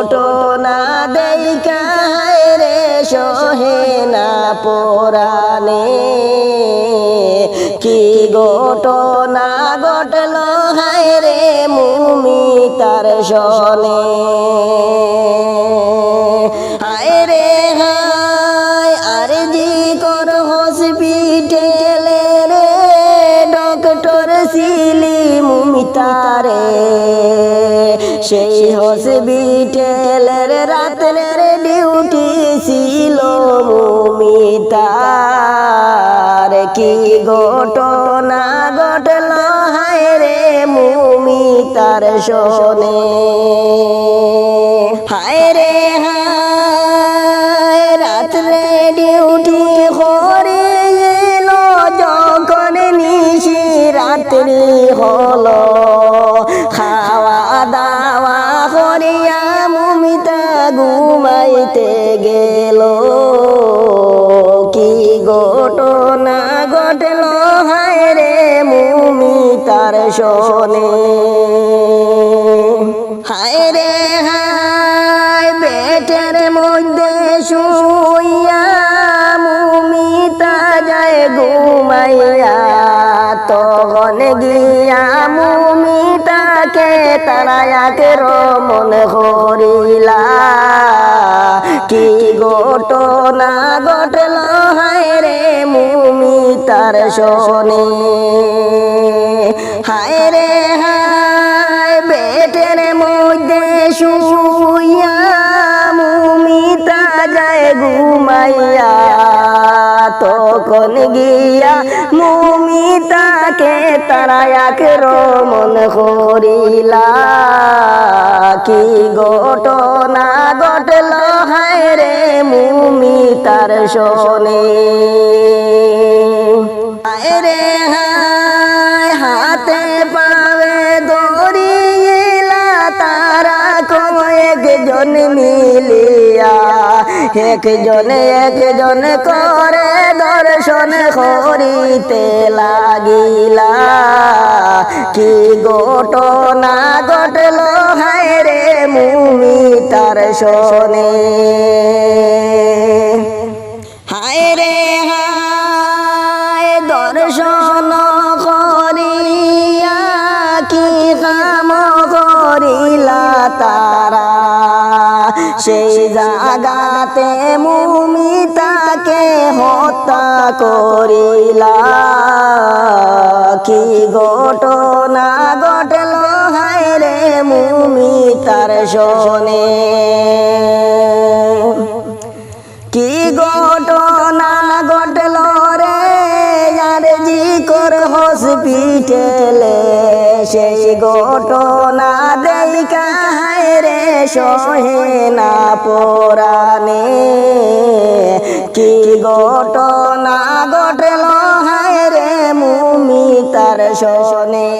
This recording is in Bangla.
ঘটনা দেখা রে সহে না পরাণে। কি ঘটনা ঘটল হায় রে মুমি তার সনে সিলি মুমিতারে। সেই হসপিটালের রাত্রের ডিউটি ছিল মুমিতার। কি ঘটনা ঘটল হায় রে মুমিতার শোনে। হায় রে হায় শোনে। হায় রে হায় বেটের মধ্যে শুইয়া যায় ঘুমাইয়া। তখন গিয়া মুমিতাকে তারা একের মন করিলা কি ঘটনা ঘটল হায় রে মুমিতার শোনে? হায় রে হায় বেটের মধ্যে শুইয়া মুমিতা যায় ঘুমাইয়া, তখন গিয়া মুমিতাকে তারা একের মন করিলা। কি ঘটনা ঘটল হায় রে মুমিতার শোনে? কয়েকজন মিলিয়া, একজন একজন করে দর্শন করিতে লাগিলা। কি ঘটনা ঘটল হায় রে মুমি তার শোনে। হায় রে হায়, দর্শন করিয়া কি কাম করিলা তারা? সেই জাগাতে মুমিতাকে হত্যা করিলা? কি ঘটনা ঘটল হায় রে মুমিতার শোনে? ঢাকার হসপিটালে সেই ঘটনা দেখা রে সহে না পোরানে কি ঘটনা ঘটল হায় রে মুমি তার শোনে।